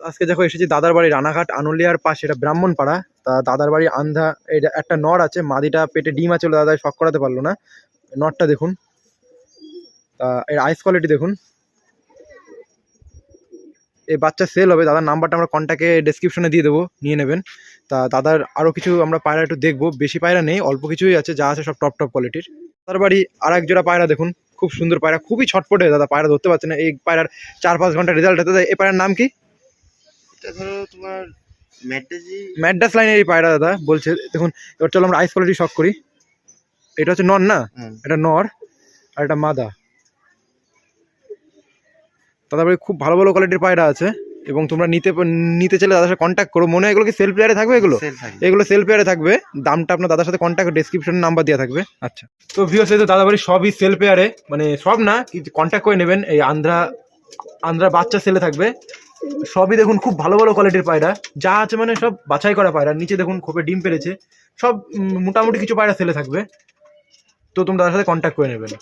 আজকে দেখো এসেছি দাদার বাড়ি রানাঘাট আনুলিয়ার পাশে, এটা ব্রাহ্মণপাড়া। তা দাদার বাড়ি আন্ধা, এটা একটা নর আছে, মাদিটা পেটে ডিম আছে দাদা শখ করাতে পারল না। নটটা দেখুন। তা এর আইস কোয়ালিটি দেখুন। এই বাচ্চা সেল হবে, দাদার নাম্বারটা আমরা কন্ট্যাক্টে ডেসক্রিপশনে দিয়ে দেবো, নিয়ে নেবেন। তা দাদার আরও কিছু আমরা পায়রা একটু দেখব, বেশি পায়রা নেই, অল্প কিছুই আছে, যা আছে সব টপ টপ কোয়ালিটির দাদার বাড়ি আর এক জোড়া পায়রা দেখুন, খুব সুন্দর পায়রা, খুবই ছটপটে, দাদা পায়রা ধরতে পারছে না, এই পায়রার চার পাঁচ ঘণ্টা রেজাল্ট হতে এই পায়রার নাম কি? এটা ধরো তোমার ম্যাটাজি ম্যাডাস লাইনের পায়রা দাদা বলছে দেখুন এবার চলো আমরা আইস কোয়ালিটি শখ করি। এটা হচ্ছে নর না? এটা নর আর এটা মাদা। দাদা খুব ভালো ভালো কোয়ালিটির পায়রা আছে এবং তোমরা নিতে নিতে চাইলে দাদার সাথে কন্ট্যাক্ট করো। মনে হয় এগুলো কি সেল প্লেয়ারে থাকবে এগুলো? এগুলো সেল পেয়ারে থাকবে। দামটা আপনার দাদার সাথে কন্ট্যাক্ট ডেসক্রিপশন নাম্বার দেওয়া থাকবে। আচ্ছা। তো ভিউয়ার্স এই তো দাদা বাড়ি সবই সেল পেয়ারে মানে সব না কন্ট্যাক্ট করে নেবেন এই আন্ধ্রা আন্ধ্রা বাচ্চা সেলে থাকবে। সবই দেখুন খুব ভালো ভালো কোয়ালিটির পায়রা। যা আছে মানে সব বাছাই করা পায়রা। নিচে দেখুন খোপে ডিম পেরেছে। সব মোটামুটি কিছু পায়রা ছেলে থাকবে। তো তোমরা তাদের সাথে কন্ট্যাক্ট করে নেবেন